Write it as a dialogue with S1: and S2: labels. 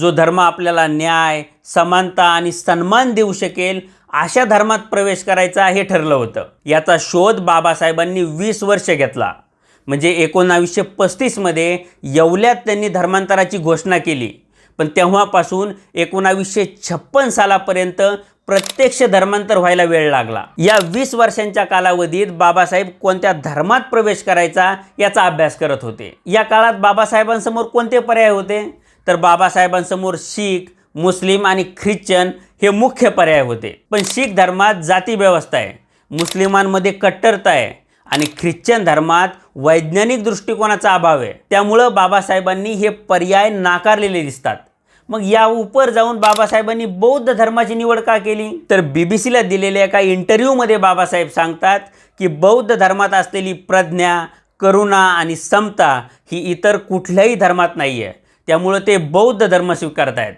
S1: जो धर्म आपल्याला न्याय समानता आणि सन्मान देऊ शकेल अशा धर्मात प्रवेश करायचा हे ठरलं होतं. याचा शोध बाबासाहेबांनी वीस वर्ष घेतला. म्हणजे एकोणावीसशे पस्तीसमध्ये येवल्यात त्यांनी धर्मांतराची घोषणा केली. पण तेव्हापासून एकोणावीसशे छप्पन सालापर्यंत प्रत्यक्ष धर्मांतर व्हायला वेळ लागला. या वीस वर्षांच्या कालावधीत बाबासाहेब कोणत्या धर्मात प्रवेश करायचा याचा अभ्यास करत होते. या काळात बाबासाहेबांसमोर कोणते पर्याय होते? तर बाबासाहेबांसमोर शीख मुस्लिम आणि ख्रिश्चन हे मुख्य पर्याय होते. पण शीख धर्मात जाती व्यवस्था आहे मुस्लिमांमध्ये कट्टरता आहे आणि ख्रिश्चन धर्मात वैज्ञानिक दृष्टिकोनाचा अभाव आहे. त्यामुळं बाबासाहेबांनी हे पर्याय नाकारलेले दिसतात. मग या उपर जाऊन बाबासाहेबांनी बौद्ध धर्माची निवड का केली? तर बी बी सीला दिलेल्या एका इंटरव्ह्यूमध्ये बाबासाहेब सांगतात की बौद्ध धर्मात असलेली प्रज्ञा करुणा आणि समता ही इतर कुठल्याही धर्मात नाही आहे त्यामुळं ते बौद्ध धर्म स्वीकारत आहेत